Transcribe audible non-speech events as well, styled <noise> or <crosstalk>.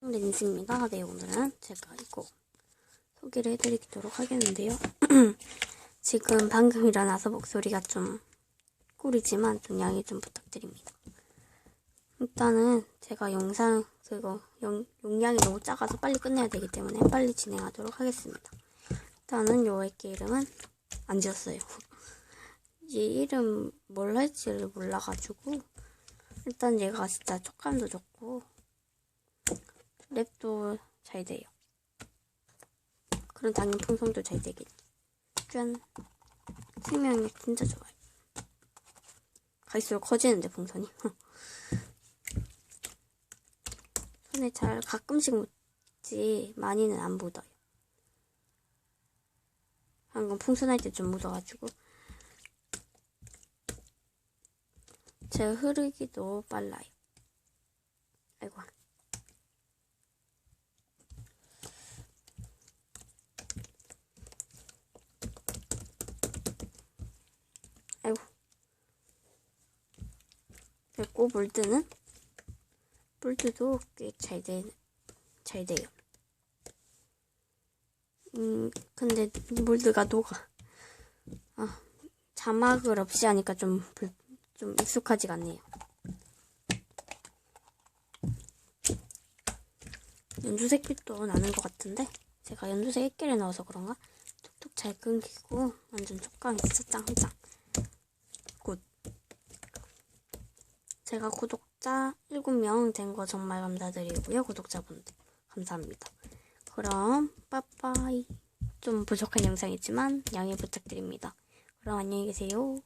렌즈입니다. 네, 오늘은 제가 이거 소개를 해드리도록 하겠는데요. <clears throat> 지금 방금 일어나서 목소리가 좀 꿀이지만 좀 양해 좀 부탁드립니다. 일단은 제가 영상 그거 용, 용량이 너무 작아서 빨리 끝내야 되기 때문에 빨리 진행하도록 하겠습니다. 일단은 요 애기 이름은 안 지었어요. <laughs> 이 이름 뭘 할지를 몰라가지고 일단 얘가 진짜 촉감도 좋고 랩도 잘 돼요. 그런 당연 풍성도 잘 되겠지. 짠. 생명력 진짜 좋아요. 갈수록 커지는데 풍선이. <laughs> 손에 잘 가끔씩 묻지 많이는 안 묻어요. 방금 풍선할 때 좀 묻어가지고 제 흐르기도 빨라요. 아이고. 됐고, 볼트는? 볼트도 꽤 잘 돼, 잘 돼요. 음, 근데 몰드가 녹아. 아, 자막을 없이 하니까 좀, 불, 좀 익숙하지가 않네요. 연두색 빛도 나는 것 같은데 제가 연두색 액기를 넣어서 그런가 툭툭 잘 끊기고 완전 촉감이 진짜 짱짱 제가 구독자 7명 된 거 정말 감사드리고요 구독자분들. 감사합니다. 그럼 빠빠이. 좀 부족한 영상이지만 양해 부탁드립니다. 그럼 안녕히 계세요